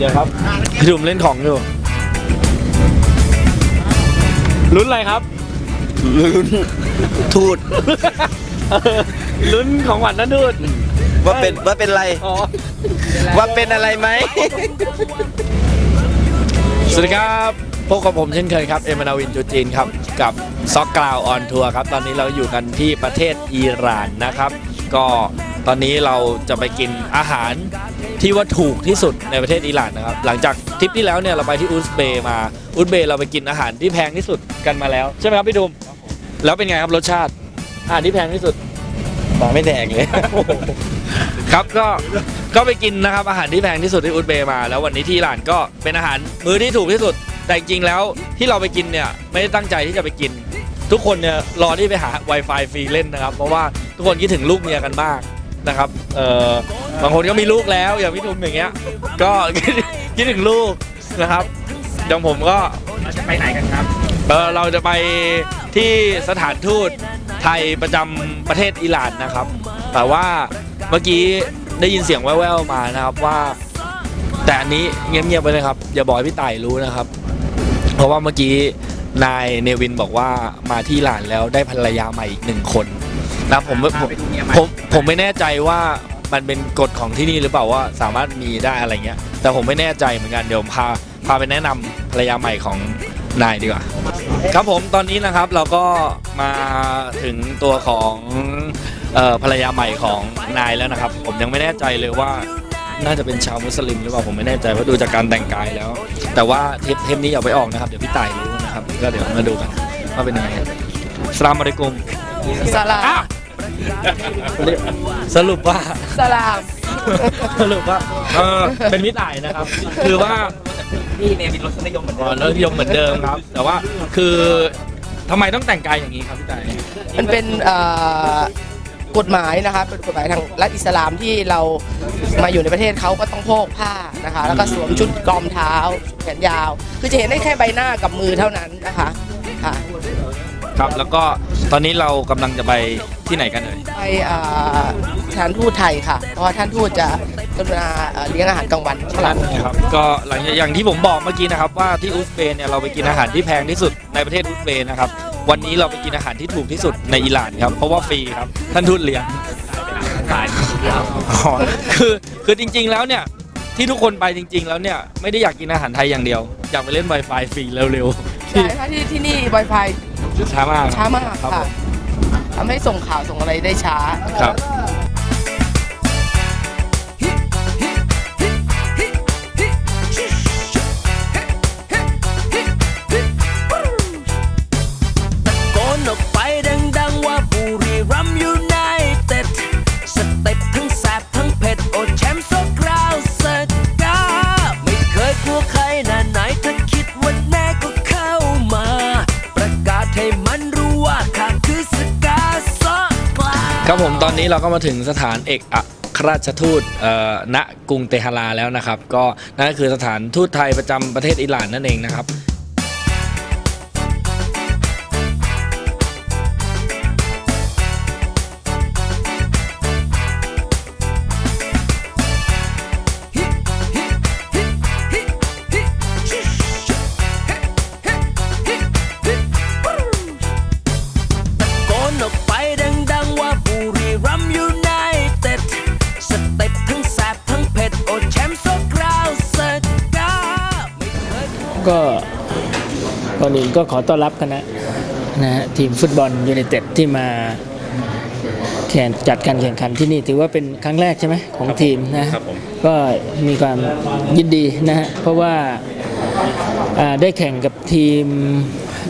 เดี๋ยวครับพี่ดุมเล่นของอยู่ลุ้นอะไรครับ ลุ้นทูดเออลุ้นของหวานนั่นดูดว่าเป็นว่าเป็นไรอ๋อว่าเป็นอะไรไหม สวัสดีครับพบกับผมเช่นเคยครับ เอมานาวินจูจีนครับ กับซอกกราวออนทัวร์ครับ ตอนนี้เราอยู่กันที่ประเทศอิหร่านนะครับ ก็ตอนนี้เราจะไปกินอาหาร ที่ว่าถูกที่สุดในประเทศอิหร่านนะครับ หลังจากทริปที่แล้วเนี่ยเราไปที่อุซเบย์มา อุซเบย์เราไปกินอาหารที่แพงที่สุดกันมาแล้ว ใช่ไหมครับพี่ดุมแล้วเป็นไงครับรสชาติ อาหารที่แพงที่สุดมาไม่แดงเลย ครับก็ก็ไปกินนะครับอาหารที่แพงที่สุดที่อุซเบย์มา แล้ววันนี้ที่อิหร่านก็เป็นอาหารมื้อที่ถูกที่สุด แต่จริงๆแล้วที่เราไปกินเนี่ยไม่ได้ตั้งใจที่จะไปกิน ทุกคนเนี่ยรอที่ไปหา Wi-Fi ฟรีเล่นนะครับ เพราะว่าทุกคนคิดถึงลูกเมียกันมากนะครับเออ บางคนก็มีลูกแล้วอย่างพี่ทุมอย่างเงี้ย ก็คิดถึงลูกนะครับอย่างผมก็เราจะไปไหนกันครับ เออเราจะไปที่สถานทูตไทยประจำประเทศอิหร่านนะครับ แต่ว่าเมื่อกี้ได้ยินเสียงแว่วๆมานะครับว่า แต่อันนี้เงียบๆไปเลยครับ อย่าบอกให้พี่ต่ายรู้นะครับ เพราะว่าเมื่อกี้นายเนวินบอกว่ามาที่อิหร่านแล้วได้ภรรยาใหม่อีกหนึ่งคนนะผมผมไปดูเมียใหม่ผมผมไม่แน่ใจว่า มันเป็นกฎของที่นี่หรือเปล่าว่าสามารถมีได้อะไรเงี้ย แต่ผมไม่แน่ใจเหมือนกันเดี๋ยวพาพาไปแนะนำภรรยาใหม่ของนายดีกว่า ครับผมตอนนี้นะครับเราก็มาถึงตัวของเอ่อภรรยาใหม่ของนายแล้วนะครับ ผมยังไม่แน่ใจเลยว่าน่าจะเป็นชาวมุสลิมหรือเปล่าผมไม่แน่ใจว่าะดูจากการแต่งกายแล้ว แต่ว่าเทปเทปนี้อย่าไปออกนะครับเดี๋ยวพี่ต่ายรู้นะครับก็เดี๋ยวมาดูกันว่าเป็นยังไงสลามอะลัยกุม สลามอ้าว สรุปว่า สลามสรุปว่าเออเป็นมิตรต่ายนะครับ คือว่าพี่เนวินรสนิยมเหมือนอ๋เดิอมเลิกยมเหมือนเดิมครับ แต่ว่าคือทำไมต้องแต่งกายอย่างนี้ครับพี่ต่ายมันเป็นเอ่อกฎหมายนะคะเป็นกฎหมายทางรัฐอิสลามที่เรามาอยู่ในประเทศเขาก็ต้องโพกผ้านะคะ แล้วก็สวมชุดกอมเท้าชุดแขนยาว คือจะเห็นได้แค่ใบหน้ากับมือเท่านั้นนะคะค่ะ ครับ แล้วก็ตอนนี้เรากำลังจะไปที่ไหนกันเอ่ย ไปเอ่อสถานทูตไทยค่ะ เพราะว่าท่านทูตจะกรุณาเอ่อเลี้ยงอาหารกลางวันข้างหลังนะครับก็หลังจากอย่างที่ผมบอกเมื่อกี้นะครับว่าที่อุซเบย์เนี่ยเราไปกินอาหารที่แพงที่สุดในประเทศอุซเบย์นะครับวันนี้เราไปกินอาหารที่ถูกที่สุดในอิหร่านครับเพราะว่าฟรีครับท่านทูตเลี้ยงขายเดียวอ๋อคือคือจริง ๆ แล้วเนี่ยที่ทุกคนไปจริง ๆ แล้วเนี่ยไม่ได้อยากกินอาหารไทยอย่างเดียว อยากไปเล่น Wi-Fi ฟรีเร็วๆใช่ค่ะที่ที่นี่ Wi-Fi ช้ามากช้ามากครับค่ะทำให้ส่งข่าวส่งอะไรได้ช้า ครับ ครับผมตอนนี้เราก็มาถึงสถานเอกอัครราชทูตเอ่อณกรุงเตหะราแล้วนะครับ ก็นั่นก็คือสถานทูตไทยประจำประเทศอิหร่านนั่นเองนะครับ ก็ก่อนอื่นก็ขอต้อนรับคณะนะฮะทีมฟุตบอลยูไนเต็ดที่มาแข่งจัดการแข่งขันที่นี่ถือว่าเป็นครั้งแรกใช่ไหมของทีมนะก็มีความยินดีนะฮะเพราะว่าอ่าได้แข่งกับทีม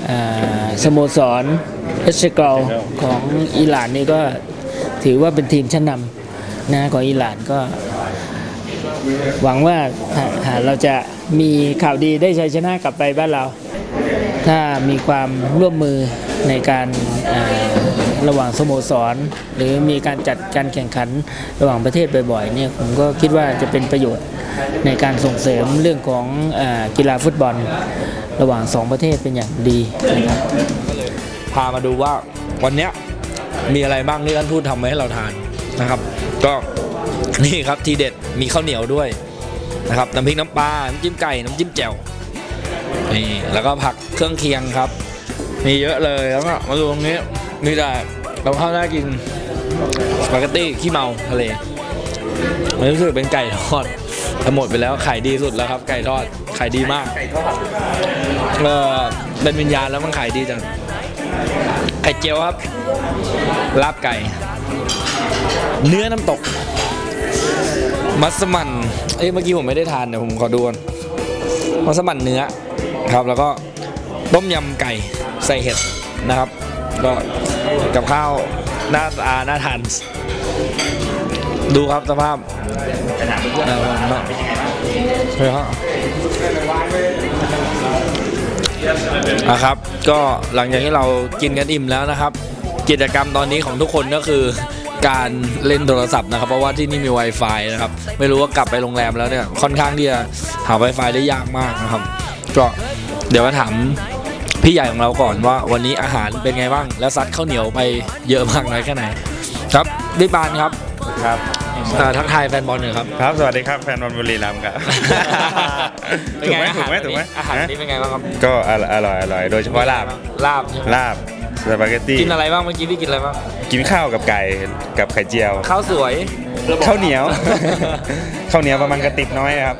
อ่าสโมสรเอสเซกลของอิหร่านนี่ก็ถือว่าเป็นทีมชั้นนำนะของอิหร่านก็ หวังว่าเราจะมีข่าวดีได้ชัยชนะกลับไปบ้านเรา ถ้ามีความร่วมมือในการระหว่างสโมสร หรือมีการจัดการแข่งขันระหว่างประเทศบ่อยๆเนี่ยผมก็คิดว่าจะเป็นประโยชน์ในการส่งเสริมเรื่องของอกีฬาฟุตบอล ระหว่างสองประเทศเป็นอย่างดีนะครับพามาดูว่าวันนี้มีอะไรบ้างที่ท่านทูตทำไว้ให้เราทานนะครับ ก็ นี่ครับทีเด็ดมีข้าวเหนียวด้วยนะครับน้ำพริกน้ำปลาน้ำจิ้มไก่น้ำจิ้มแจ่วนี่แล้วก็ผักเครื่องเคียงครับ มีเยอะเลยแล้วก็มาดูตรงนี้มีแต่เราข้าวน่ากินสปาเกตตี้ขี้เมาทะเลมันรู้สึกเป็นไก่ทอดแต่หมดไปแล้วขายดีสุดแล้วครับ ไก่ทอดขายดีมากเออเป็นวิญญาณแล้วมันขายดีจังไข่เจียวครับลาบไก่ เนื้อน้ำตก มัสมั่นเอ้ยเมื่อกี้ผมไม่ได้ทานเดี๋ยวผมขอดูก่อนมัสมั่นเนื้อครับ แล้วก็ต้มยำไก่ใส่เห็ดนะครับ ก็กับข้าวหน้าตาน่าทานดูครับสภาพเออผมเนาะเฮ้ยครับนะครับ ก็หลังจากที่เรากินกันอิ่มแล้วนะครับ กิจกรรมตอนนี้ของทุกคนก็คือ การเล่นโทรศัพท์นะครับ เพราะว่าที่นี่มี Wi-Fi นะครับไม่รู้ว่ากลับไปโรงแรมแล้วเนี่ยค่อนข้างที่จะหา Wi-Fi ได้ยากมากนะครับก็เดี๋ยวมาถามพี่ใหญ่ของเราก่อนว่าวันนี้อาหารเป็นไงบ้าง แล้วซัดข้าวเหนียวไปเยอะมากน้อยแค่ไหน ครับบิ๊กบานครับครับเอ่อทักทายแฟนบอลหน่อยครับ ครับสวัสดีครับแฟนบอลบุรีรัมย์ครับเป็นถูกไงไหมอาถูหารกไหมถูกไหมอาหารนี้เป็นไงบ้างครับ ก็อร่อยอร่อยอร่อยโดยเฉพาะลาบลาบใช่ไหมลาบ สปาเกตตี้กินอะไรบ้างเมื่อกี้พี่กินอะไรบ้างกินข้าวกับไก่กับไข่เจียวข้าวสวย ข้าวเหนียว ข้าวเหนียวประมาณกระติบน้อยครับ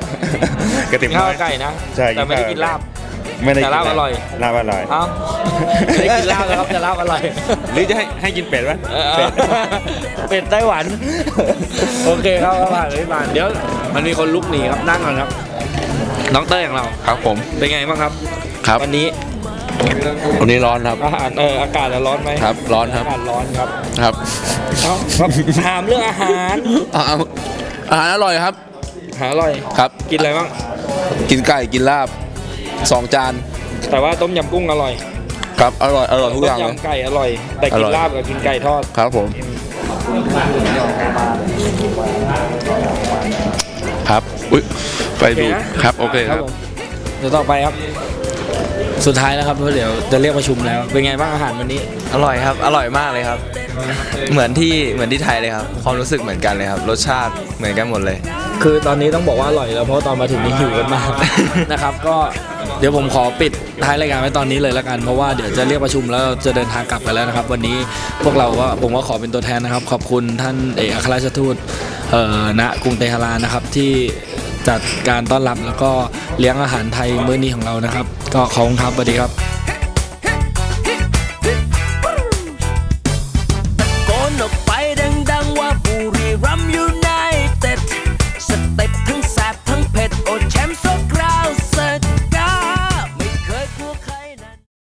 กระติบข้าน้วอยไก่นะใช่แต่ไม่ได้กินลาบ ไม่ได้แต่ลาบอร่อย ลาบอร่อยเอ้าไม่ได้กินลาบนะครับแต่ลาบอร่อยหรือจะให้ให้กินเป็ดวะเออเป็ดเป็ดไต้หวัน โอเคครับผ่านเลยผ่านเดี๋ยวมันมีคนลุกหนีครับนั่งก่อนครับ น้องเต้ยของเราครับผมเป็นไงบ้างครับ ครับ วันนี้ วันนี้ร้อนครับ อาหารเอออากาศจะร้อนไหมครับร้อนครับ อากาศร้อนครับครับเอ้าครับถามเรื่องอาหารอาอาหารอร่อยครับ หาอร่อยครับ กินอะไรบ้างกินไก่กินลาบสองจานแต่ว่าต้มยำกุ้งอร่อยครับอร่อยอร่อยทุกต้อมย่างเลย ยำไก่อร่อย แต่กินอร่อย ลาบกับกินไก่ทอดครับผม ครับ อุ้ยไปดูโอเคนะครับ โอเคครับผมเดี๋ยวต่อไปครับ สุดท้ายแล้วครับเพราะเดี๋ยวจะเรียกประชุมแล้ว เป็นไงบ้างอาหารวันนี้ อร่อยครับ อร่อยมากเลยครับ เหมือนที่เหมือนที่ไทยเลยครับ ความรู้สึกเหมือนกันเลยครับ รสชาติเหมือนกันหมดเลย คือตอนนี้ต้องบอกว่าอร่อยแล้วเพราะตอนมาถึงนี่หิวกันมาก นะครับก็เดี๋ยวผมขอปิดท้ายรายการไว้ตอนนี้เลยแล้วกันเพราะว่าเดี๋ยวจะเรียกประชุมแล้วจะเดินทางกลับกันแล้วนะครับ วันนี้พวกเราก็ผมก็ขอเป็นตัวแทนนะครับ ขอบคุณท่านเอกอัครราชทูตเอ่อณกรุงเตหะรานนะครับที่ จัดการต้อนรับแล้วก็เลี้ยงอาหารไทยมื้อนี้ของเรานะครับ ก็ขอบคุณครับสวัสดีครับ